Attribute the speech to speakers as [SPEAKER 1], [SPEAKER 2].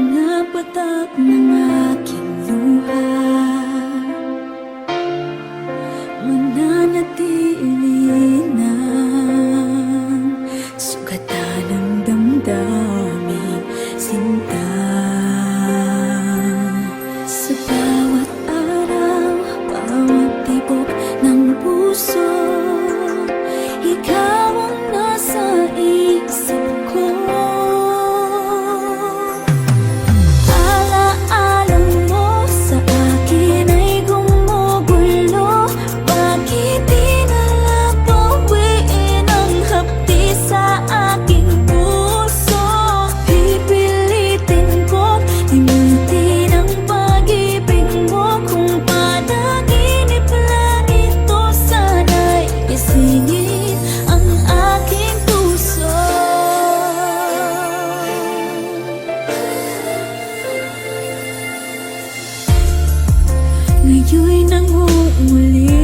[SPEAKER 1] Pinapatak ng aking luha. Mananatili ng sugatan ng damdamin. Ngayon'y nangunguli